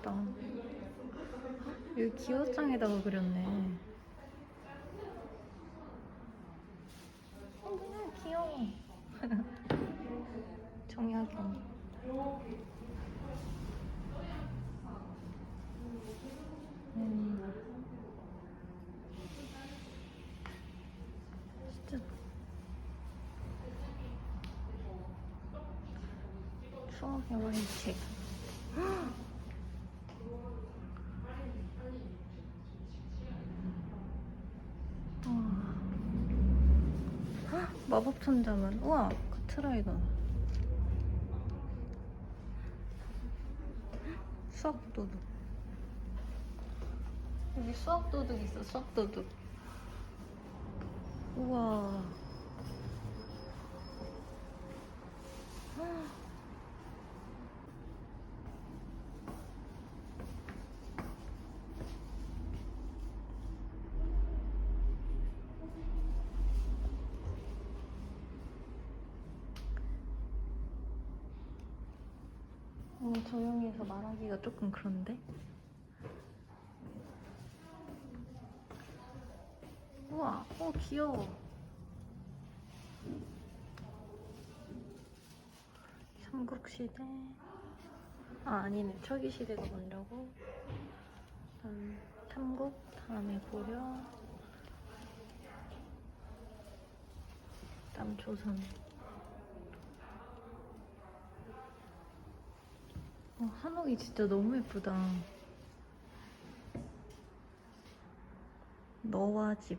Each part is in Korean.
예쁘다. 여기 기호장에다가 그렸네. 어, 그냥 귀여워. 정약용. 음. 진짜 추억의 와인책. 우와. 헉, 마법 천자문. 우와, 카트라이더. 수학 도둑. 여기 수학 도둑 있어, 수학 도둑. 우와. 헉. 어, 해서 말하기가 조금 그런데? 우와, 어, 귀여워. 삼국시대. 아, 아니네. 초기시대가 먼저고. 다음, 삼국, 다음에 고려. 다음 조선. 어, 한옥이 진짜 너무 예쁘다. 너와 집.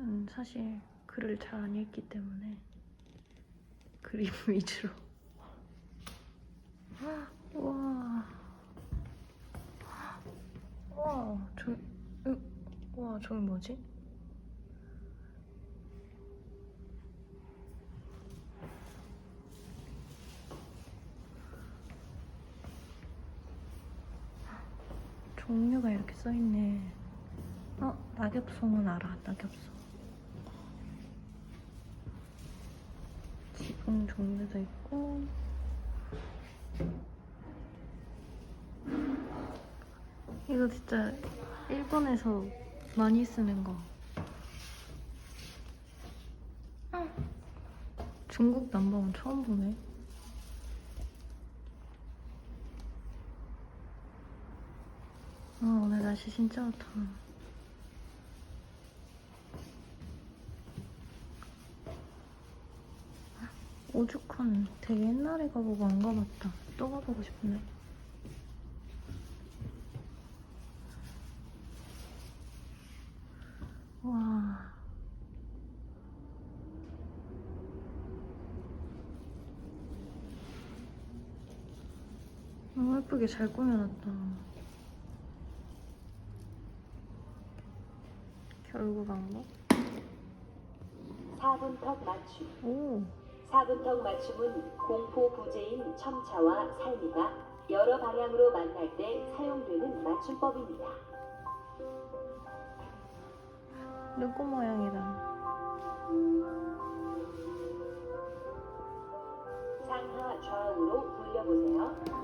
음, 사실 글을 잘 안 읽기 때문에 그림 위주로. 우와. 와, 저, 으, 와, 저기 뭐지? 종류가 이렇게 써있네. 어, 낙엽송은 알아, 낙엽송. 지붕 종류도 있고. 이거 진짜 일본에서 많이 쓰는 거. 응. 중국 남방은 처음 보네. 아, 오늘 날씨 진짜 좋다. 오죽헌 되게 옛날에 가보고 안 가봤다. 또 가보고 싶네. 와. 너무 예쁘게 잘 꾸며놨다. 결국 방법? 4분턱 맞춤. 오. 4분턱 맞춤은 공포 부재인 첨차와 삶이가 여러 방향으로 만날 때 사용되는 맞춤법입니다. 눈꽃 모양이다. 상하 좌우로 돌려보세요.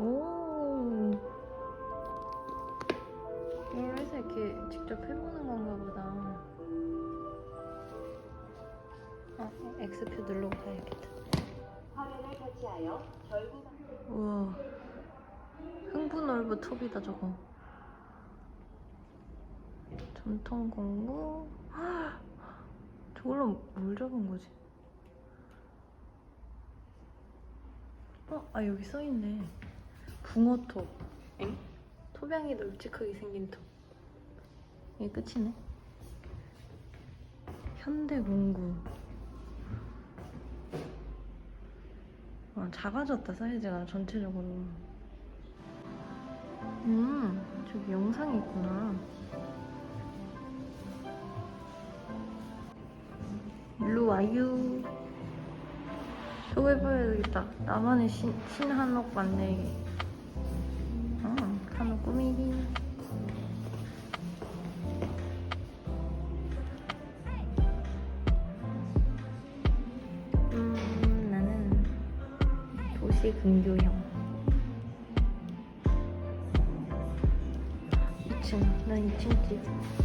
오. 이걸 해서 이렇게 직접 해보는 건가 보다. 아, X표 누르고 가야겠다. 화면을 터치하여 결국 우와. 흥분 얼브 톱이다, 저거. 전통 공구. 저걸로 뭘 잡은 거지? 어, 아, 여기 써있네. 붕어톱. 엥? 토병이 널찍하게 생긴 톱. 이게 끝이네. 현대공구. 아, 작아졌다, 사이즈가 전체적으로. 저기 영상이 있구나. 일로 와요. 저거 해봐야 되겠다. 나만의 신, 신한옥 만들기. 꾸미기. 음, 나는 도시 근교형. 2층, 난 2층 집.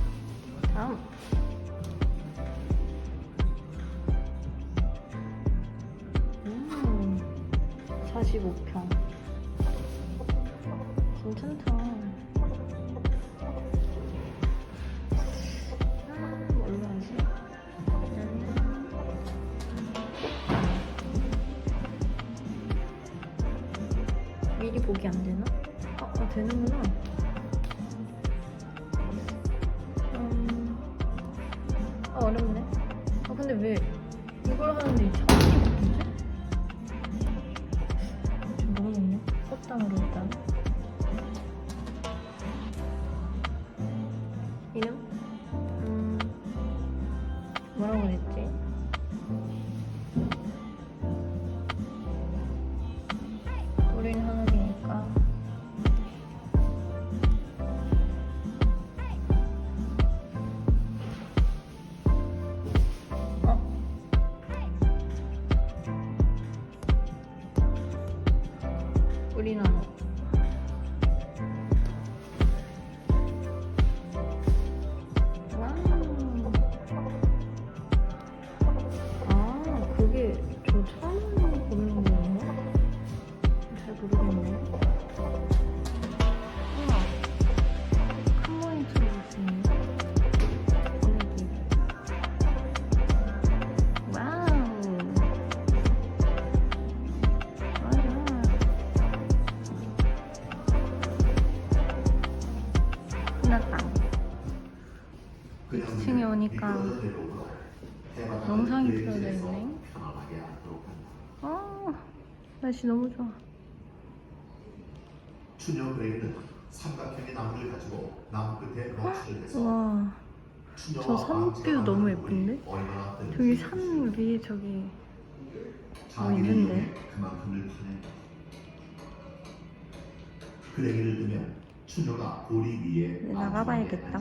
보기 안 되나? 아, 아 되는구나. 음, 아 어렵네. 아 근데 왜 이걸 하는데 이 차원이 없는데? 좀 모르겠네. 꽃당으로 일단. 이름? 음, 뭐라고 그랬지? 우린 한옥 2층에 오니까 영상이 켜져 있네. 아, 날씨 너무 좋아. 추녀 그레이는 삼각형의 나무를 가지고 나무 끝에 럭치를 해서 저 산뷰 너무 예쁜데? 저기 산 위에 저기 자기를 있는데? 그만큼을 그레이를 뜨면 추녀가 고리 위에 네, 나가봐야겠다.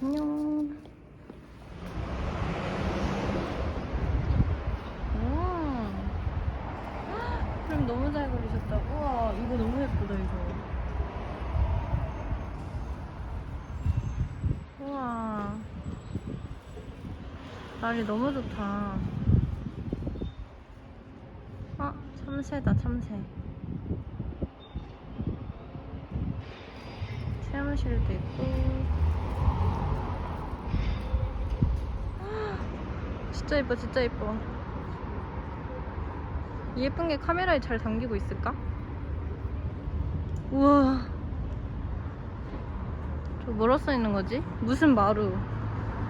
안녕. 헉, 그럼 너무 잘 그리셨다. 우와, 이거 너무 예쁘다, 이거. 우와. 날이 너무 좋다. 아, 참새다, 참새. 체험실도 있고. 진짜 예뻐 진짜 예뻐. 이 예쁜 게 카메라에 잘 담기고 있을까? 우와. 저 뭐라 써 있는 거지? 무슨 마루.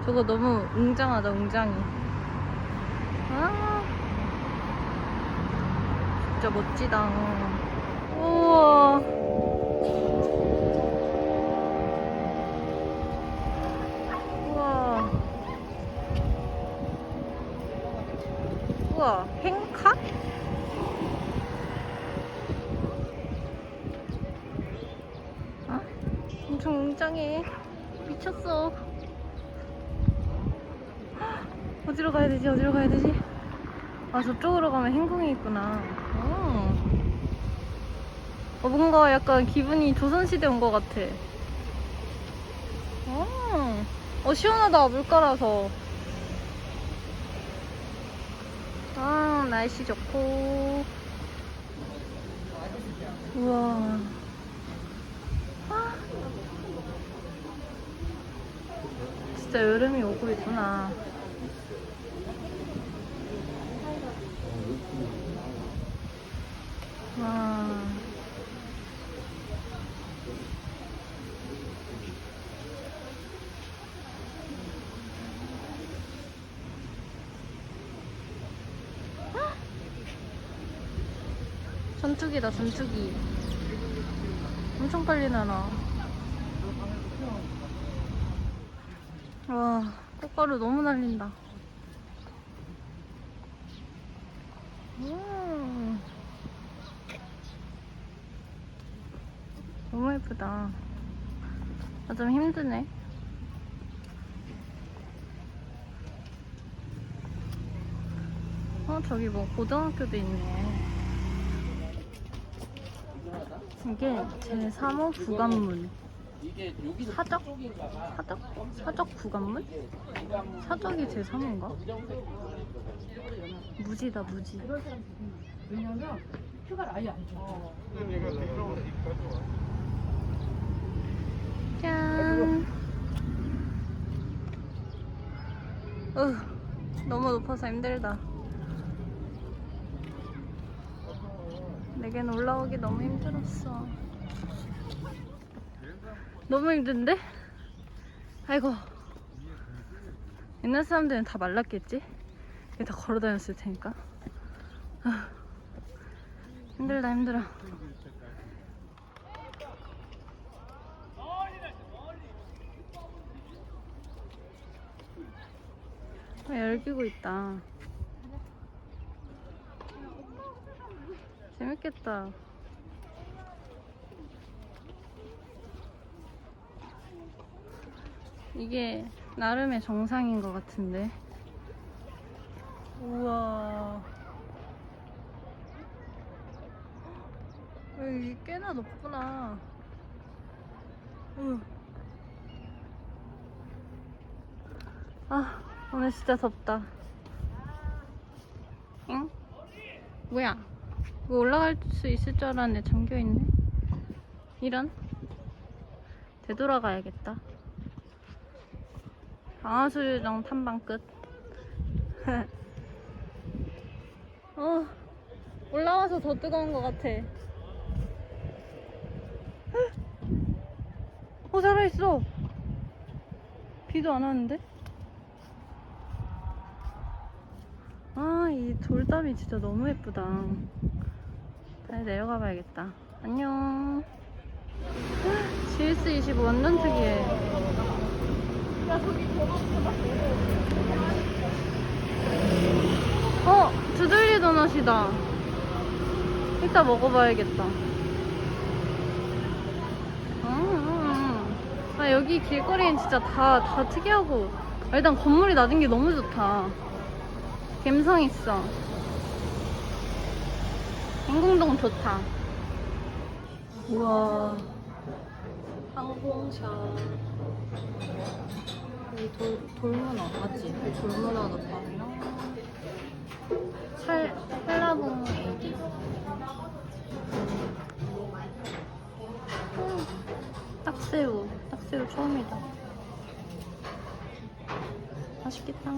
저거 너무 웅장하다 웅장해 아. 진짜 멋지다. 우와 우와, 행카? 어? 엄청 웅장해. 미쳤어. 헉, 어디로 가야 되지? 어디로 가야 되지? 아, 저쪽으로 가면 행궁이 있구나. 어. 어, 뭔가 약간 기분이 조선시대 온 것 같아. 어, 어 시원하다, 물가라서. 아, 날씨 좋고. 우와. 아. 진짜 여름이 오고 있구나. 와. 전투기다 전투기 엄청 빨리 날아 와, 꽃가루 너무 날린다. 음. 너무 예쁘다. 아, 좀 힘드네. 어, 저기 뭐 고등학교도 있네. 이게 제 3호 부관문. 사적? 사적? 사적 구간문? 사적이 제 3호인가? 무지다 무지. 왜냐면 휴가를 아예 안 줘. 짠. 으, 너무 높아서 힘들다. 내겐 올라오기 너무 힘들었어. 너무 힘든데? 아이고. 옛날 사람들은 다 말랐겠지? 이게 다 걸어 다녔을 테니까. 아, 힘들다, 힘들어. 아, 열기고 있다. 재밌겠다. 이게 나름의 정상인 것 같은데. 우와. 여기 꽤나 높구나. 응. 아, 오늘 진짜 덥다. 응? 뭐야? 이거 올라갈 수 있을 줄 알았는데 잠겨있네? 이런? 되돌아가야겠다. 방아수유장 탐방 끝. 어, 올라와서 더 뜨거운 것 같아. 어, 살아있어! 비도 안 왔는데? 아, 이 돌담이 진짜 너무 예쁘다. 다시 내려가 봐야겠다. 안녕. GS25 완전 특이해. 어, 두들리 도넛이다. 이따 먹어봐야겠다. 음, 아, 여기 길거리는 진짜 다, 다 특이하고. 아, 일단 건물이 낮은 게 너무 좋다. 감성 있어. 인공동 좋다. 우와. 항공샷. 여기 돌, 돌문어, 맞지? 돌문어도 파나? 찰, 한라봉 애기. 음, 딱새우. 딱새우 처음이다. 맛있겠다.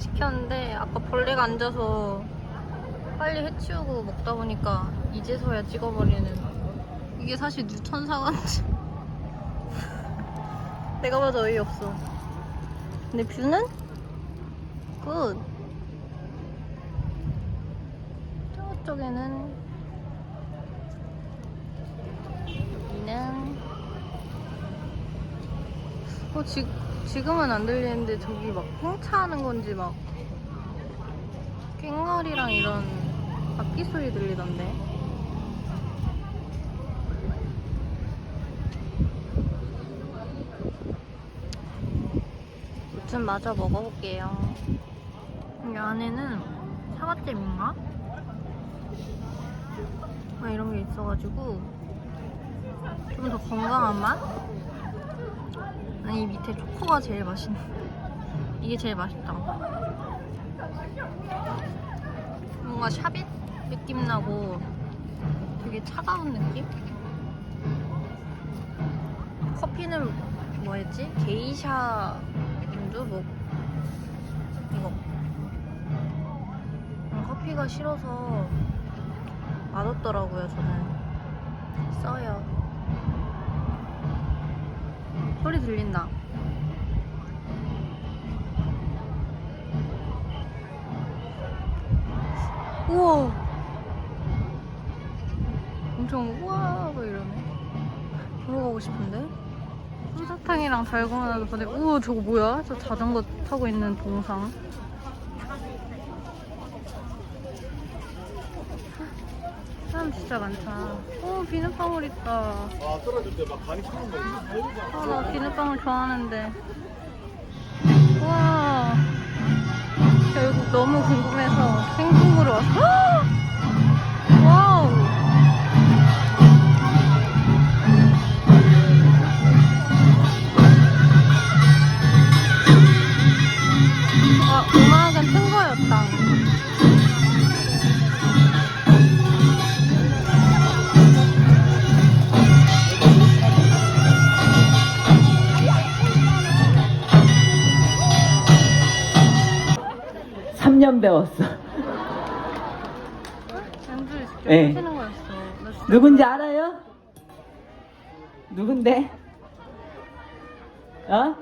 이렇게 시켰는데 아까 벌레가 앉아서 빨리 해치우고 먹다 보니까 이제서야 찍어버리는 이게 사실 누천사과인지. 내가 봐도 어이없어. 근데 뷰는? 굿. 저쪽에는 여기는? 어, 지, 지금은 안 들리는데 저기 막 홍차하는 건지 막 꽹과리랑 이런 악기 소리 들리던데. 무튼 마저 먹어볼게요. 이 안에는 사과잼인가? 아, 이런 게 있어가지고 좀 더 건강한 맛? 아니 밑에 초코가 제일 맛있네. 이게 제일 맛있다. 뭔가 샤벳 느낌 나고 되게 차가운 느낌? 커피는 뭐였지? 게이샤 음주 뭐 이거 음, 커피가 싫어서 맛없더라고요 저는 써요 소리 들린다. 우와. 엄청 우와 뭐 이러네. 보러 가고 싶은데. 솜사탕이랑 달고나도 보내. 우와 저거 뭐야? 저 자전거 타고 있는 동상. 진짜 많다. 오 비눗방울 있다. 아 떨어질 때막 간이 타는 거 아, 나 비눗방울 좋아하는데. 와. 결국 너무 궁금해서 누군지 알아요? 누군데? 어?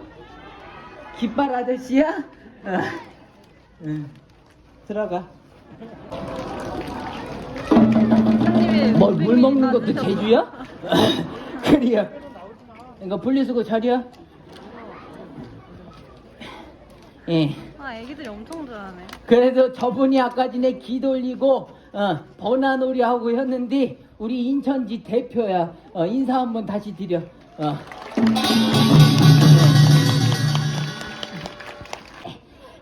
깃발 아저씨야? 어. 응. 들어가. 뭐, 물 먹는 것도. 제주야? 그래요. 이거 분리수거 자리야? 예. 아, 애기들이 엄청 좋아하네. 그래서 저분이 아까 전에 기 돌리고 어, 번화놀이 하고 했는데 우리 인천지 대표야. 어, 인사 한번 다시 드려. 어.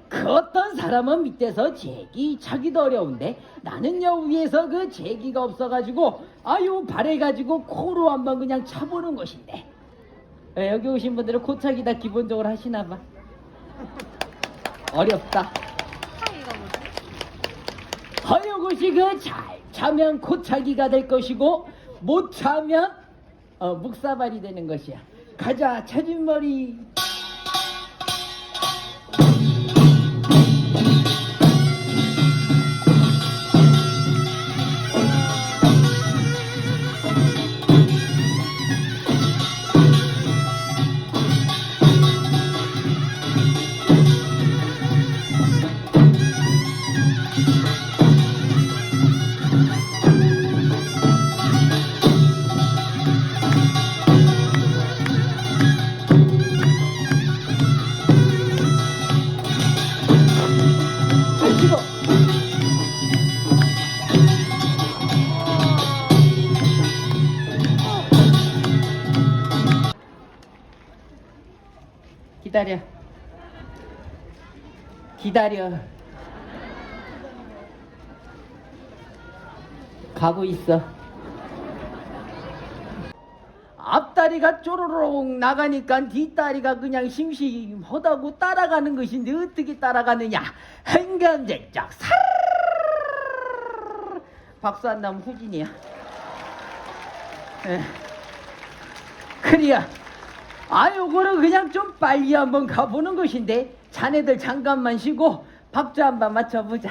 그 어떤 사람은 밑에서 제기 차기도 어려운데 나는요 위에서 그 제기가 없어가지고 아유 발해가지고 코로 한번 그냥 차보는 것인데 예, 여기 오신 분들은 코차기 다 기본적으로 하시나 봐 어렵다 사이가 뭐지? 허여굿이 그잘 차면 코차기가 될 것이고 못 차면 어, 묵사발이 되는 것이야. 가자 차진머리. 기다려. 기다려. 가고 있어. 앞다리가 쪼로록 나가니까 뒷다리가 그냥 심심하다고 따라가는 것인데 어떻게 따라가느냐 한감정적 살 박수 안 나면 후진이야 에. 그래야 아 요거는 그냥 좀 빨리 한번 가보는 것인데 자네들 잠깐만 쉬고 박수 한번 맞춰보자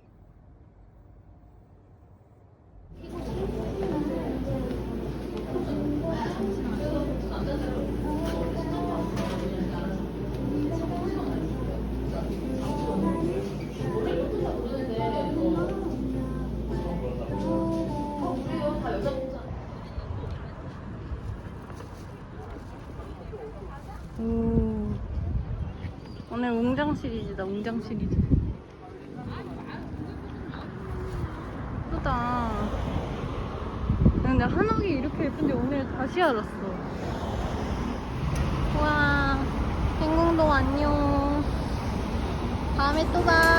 시리즈다, 웅장 시리즈. 예쁘다. 근데 한옥이 이렇게 예쁜지 오늘 다시 알았어. 와, 행궁동 안녕. 다음에 또 봐.